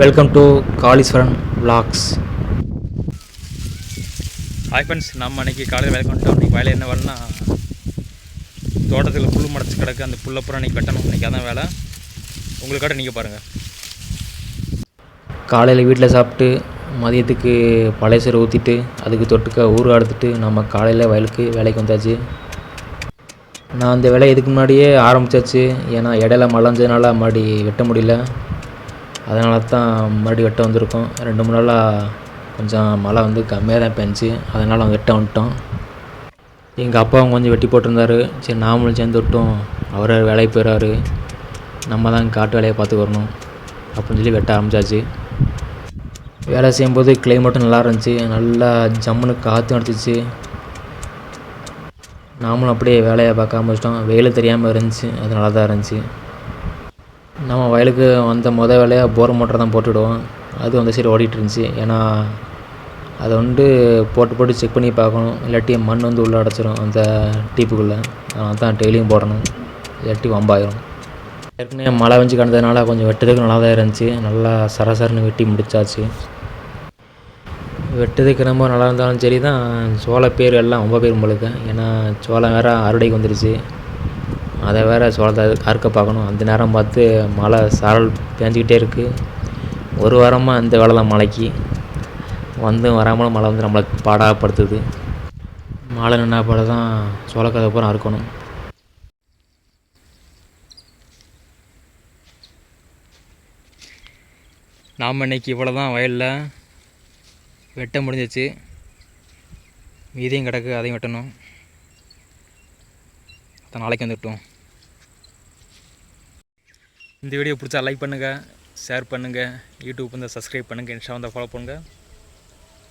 Welcome to Kaleeswaran vlogs. Hi friends நம்ம அன்றைக்கி காலையில் வேலைக்கு வந்துட்டோம். இன்றைக்கி வேலை என்ன வேலைன்னா தோட்டத்தில் புல் முளைச்சி கிடக்கு. அந்த புல்லப்புறம் இன்றைக்கி வெட்டணும். இன்றைக்கி அதான் வேலை. உங்களுக்காட்ட நீங்கள் பாருங்கள் காலையில் வீட்டில் சாப்பிட்டு மதியத்துக்கு பழைய சோறு ஊற்றிட்டு அதுக்கு தொட்டுக்க ஊறுகாய் எடுத்துட்டு நம்ம காலையில் வயலுக்கு வேலைக்கு வந்தாச்சு. நான் அந்த வேலையை இதுக்கு முன்னாடியே ஆரம்பிச்சாச்சு. ஏன்னா இடையில மழைஞ்சதுனால மறுபடி வெட்ட முடியல. அதனால தான் மறுபடியும் வெட்ட வந்திருக்கோம். ரெண்டு மூணு நாளாக கொஞ்சம் மழை வந்து கம்மியாக தான் பெஞ்சு அதனால் வெட்ட வந்துட்டோம். எங்கள் அப்பாவும் கொஞ்சம் வெட்டி போட்டிருந்தாரு. சரி நாமளும் சேர்ந்து விட்டோம். அவரே வேலைக்கு போயிடுறாரு நம்ம தான் காட்டு வேலையை பார்த்து வரணும் அப்படின்னு சொல்லி வெட்ட ஆரம்பிச்சாச்சு. வேலை செய்யும்போது கிளைமேட்டும் நல்லா இருந்துச்சு. நல்லா ஜம்முன்னு காற்றும் அடிச்சிச்சு. நாமளும் அப்படியே வேலையை பார்க்க ஆரம்பிச்சிட்டோம் வெயில் தெரியாமல் இருந்துச்சு. அது நல்லா தான் இருந்துச்சு. நம்ம வயலுக்கு வந்த முத வேலையாக போர் மோட்டர் தான் போட்டுவிடுவோம் அது அந்த சைடு ஓடிட்டு இருந்துச்சு ஏன்னா அதை வந்து போட்டு போட்டு செக் பண்ணி பார்க்கணும். இல்லாட்டி மண் வந்து உள்ளே அடைச்சிரும் அந்த டீப்புக்குள்ளே. அதனால தான் டெய்லியும் போடணும். இல்லாட்டி வம்பாயிரும். ஏற்கனவே மழை வெஞ்சு கிடந்ததுனால கொஞ்சம் வெட்டுறதுக்கு நல்லா தான் இருந்துச்சு. நல்லா சரசரன்னு வெட்டி முடிச்சாச்சு. வெட்டுறதுக்கு ரொம்ப நல்லா இருந்தாலும் சரி தான் சோள பேர் எல்லாம் ரொம்ப பேர் உங்களுக்கு ஏன்னா சோளம் வேறு அறுவடைக்கு வந்துருச்சு. அதை வேறு சோளத்தை அறுக்க பார்க்கணும். அந்த நேரம் பார்த்து மழை சாரல் பேஞ்சிக்கிட்டே இருக்குது ஒரு வாரமாக அந்த வேலை தான் மழைக்கு. வந்தும் வராமலும் மழை வந்து நம்மளை பாடாப்படுத்துது. மழை நின்னா போல தான் சோளக்கதை பூரா அறுக்கணும். நாம் இன்னைக்கு இவ்வளோ தான் வயலில். வெட்ட முடிஞ்சிச்சு. மீதியும் கிடக்கு அதையும் வெட்டணும். நாளைக்கு வந்துட்டோம் இந்த வீடியோ பிடிச்சா லைக் பண்ணுங்கள் ஷேர் பண்ணுங்கள் யூடியூப் வந்து சப்ஸ்கிரைப் பண்ணுங்கள் இன்ஸ்டா வந்து ஃபாலோ பண்ணுங்கள்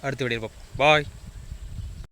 அடுத்த வீடியோ பார்ப்போம். பாய்